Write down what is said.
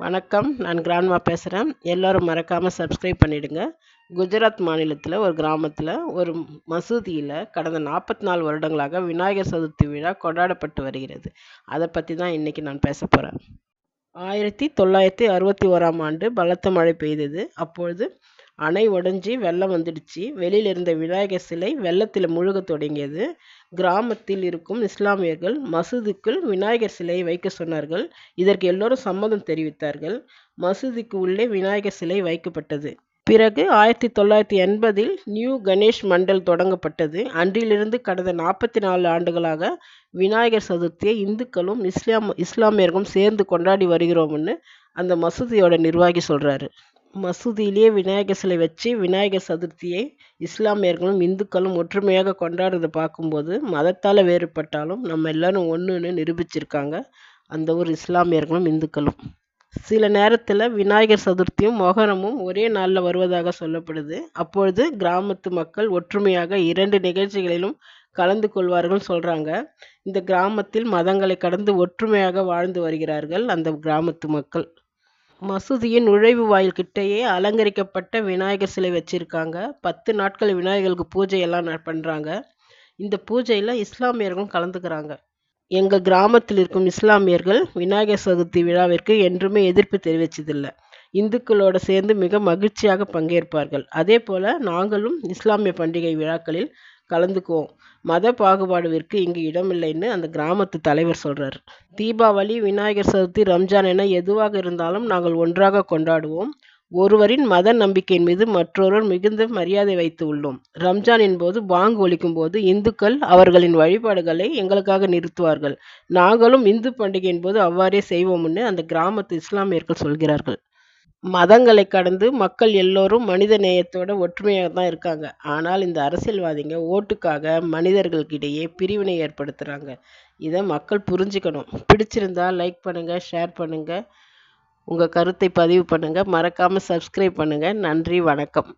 வணக்கம். நான் கிராண்ட்மா பேசுகிறேன் எல்லோரும் மறக்காமல் சப்ஸ்கிரைப் பண்ணிவிடுங்க குஜராத் மாநிலத்தில் ஒரு கிராமத்தில் ஒரு மசூதியில் கடந்த நாற்பத்தி நாலு வருடங்களாக விநாயகர் சதுர்த்தி விழா கொண்டாடப்பட்டு வருகிறது. அதை பற்றி தான் இன்றைக்கி நான் பேச போகிறேன் ஆயிரத்தி தொள்ளாயிரத்தி அறுபத்தி ஓராம் ஆண்டு பலத்த மழை பெய்தது. அப்பொழுது அணை உடஞ்சி வெள்ளம் வந்துடுச்சு. வெளியில் இருந்த விநாயகர் சிலை வெள்ளத்தில் முழுக தொடங்கியது. கிராமத்தில் இருக்கும் இஸ்லாமியர்கள் மசூதிக்குள் விநாயகர் சிலையை வைக்க சொன்னார்கள். இதற்கு எல்லோரும் சம்மதம் தெரிவித்தார்கள். மசூதிக்கு உள்ளே விநாயகர் சிலை வைக்கப்பட்டது. பிறகு ஆயிரத்தி தொள்ளாயிரத்தி எண்பதில் நியூ கணேஷ் மண்டல் தொடங்கப்பட்டது. அன்றிலிருந்து கடந்த நாற்பத்தி நாலு ஆண்டுகளாக விநாயகர் சதுர்த்தியை இந்துக்களும் இஸ்லாம் இஸ்லாமியர்களும் சேர்ந்து கொண்டாடி வருகிறோம்னு அந்த மசூதியோட நிர்வாகி சொல்கிறாரு மசூதியிலேயே விநாயகர் சிலை வச்சு விநாயகர் சதுர்த்தியை இஸ்லாமியர்களும் இந்துக்களும் ஒற்றுமையாக கொண்டாடுறதை பார்க்கும்போது மதத்தால் வேறுபட்டாலும் நம்ம எல்லாரும் ஒன்றுன்னு நிரூபிச்சிருக்காங்க. அந்த ஊர் இஸ்லாமியர்களும் இந்துக்களும். சில நேரத்தில் விநாயகர் சதுர்த்தியும் மொகரமும் ஒரே நாளில் வருவதாக சொல்லப்படுது. அப்பொழுது கிராமத்து மக்கள் ஒற்றுமையாக இரண்டு நிகழ்ச்சிகளிலும் கலந்து கொள்வார்கள் சொல்கிறாங்க இந்த கிராமத்தில் மதங்களை கடந்து ஒற்றுமையாக வாழ்ந்து வருகிறார்கள் அந்த கிராமத்து மக்கள். மசூதியின் நுழைவு வாயில் கிட்டேயே அலங்கரிக்கப்பட்ட விநாயகர் சிலை வச்சுருக்காங்க. பத்து நாட்கள் விநாயகருக்கு பூஜை எல்லாம் பண்ணுறாங்க இந்த பூஜையில் இஸ்லாமியர்களும் கலந்துக்கிறாங்க. எங்கள் கிராமத்தில் இருக்கும் இஸ்லாமியர்கள் விநாயகர் சதுர்த்தி விழாவிற்கு என்றுமே எதிர்ப்பு தெரிவித்ததில்லை இந்துக்களோடு சேர்ந்து மிக மகிழ்ச்சியாக பங்கேற்பார்கள். அதே போல் நாங்களும் இஸ்லாமிய பண்டிகை விழாக்களில் கலந்துக்குவோம். மத பாகுபாடுவிற்கு இங்கு இடமில்லைன்னு அந்த கிராமத்து தலைவர் சொல்கிறார் தீபாவளி விநாயகர் சதுர்த்தி ரம்ஜான் என எதுவாக இருந்தாலும் நாங்கள் ஒன்றாக கொண்டாடுவோம். ஒருவரின் மத நம்பிக்கையின் மீது மற்றொருவர் மிகுந்த மரியாதை வைத்து உள்ளோம். ரம்ஜானின் போது பாங்கு ஒழிக்கும் போது இந்துக்கள் அவர்களின் வழிபாடுகளை எங்களுக்காக நிறுத்துவார்கள். நாங்களும் இந்து பண்டிகையின் போது அவ்வாறே செய்வோம்னு அந்த கிராமத்து இஸ்லாமியர்கள் சொல்கிறார்கள். மதங்களை கடந்து மக்கள் எல்லோரும் மனித நேயத்தோட ஒற்றுமையாக தான் இருக்காங்க. ஆனால் இந்த அரசியல்வாதிங்க ஓட்டுக்காக மனிதர்களுக்கிடையே பிரிவினை ஏற்படுத்துகிறாங்க இதை மக்கள் புரிஞ்சுக்கணும். பிடிச்சிருந்தா லைக் பண்ணுங்கள் ஷேர் பண்ணுங்கள் உங்கள் கருத்தை பதிவு பண்ணுங்கள் மறக்காமல் சப்ஸ்கிரைப் பண்ணுங்கள் நன்றி வணக்கம்.